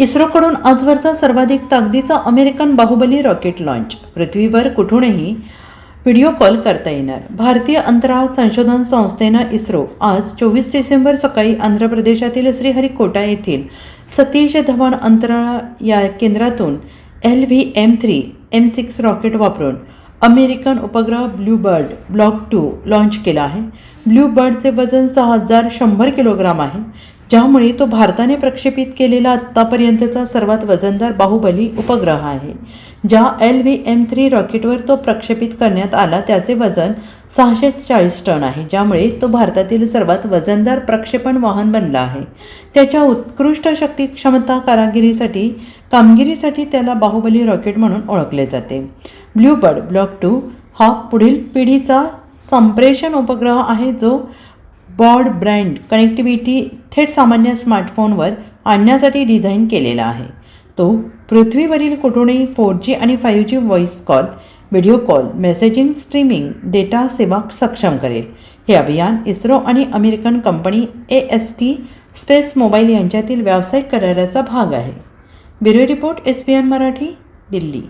इस्रोकडून आजवरचा सर्वाधिक ताकदीचा अमेरिकन बाहुबली रॉकेट लॉन्च पृथ्वीवर कुठूनही व्हिडिओ कॉल करता येणार. भारतीय अंतराळ संशोधन संस्थेनं इस्रो आज चोवीस डिसेंबर सकाळी आंध्र प्रदेशातील श्रीहरिकोटा येथील सतीश धवन अंतराळ या केंद्रातून L V M three M six rocket वापरून अमेरिकन उपग्रह ब्लूबर्ड ब्लॉक टू लॉन्च केला आहे. ब्लूबर्डचे वजन सहा हजार शंभर किलोग्राम आहे. ज्यामुळे तो भारताने प्रक्षेपित केलेला आत्तापर्यंतचा सर्वात वजनदार बाहुबली उपग्रह आहे. ज्या एल व्ही एम थ्री रॉकेटवर तो प्रक्षेपित करण्यात आला त्याचे वजन सहाशे चाळीस टन आहे. ज्यामुळे तो भारतातील सर्वात वजनदार प्रक्षेपण वाहन बनला आहे. त्याच्या उत्कृष्ट शक्ती क्षमता कारागिरीसाठी कामगिरीसाठी त्याला बाहुबली रॉकेट म्हणून ओळखले जाते. ब्ल्यूबर्ड ब्लॉक टू हा पुढील पिढीचा संप्रेषण उपग्रह आहे जो बॉड ब्रँड कनेक्टिव्हिटी थेट सामान्य स्मार्टफोनवर आणण्यासाठी डिझाईन केलेला आहे. तो पृथ्वीवरील कुठूनही फोर जी आणि five G voice call video call messaging streaming data सेवा सक्षम करेल. हे अभियान इस्रो आणि American company A S T space mobile यांच्यातील व्यावसायिक कराराचा भाग आहे. Bureau report S B N Marathi Delhi.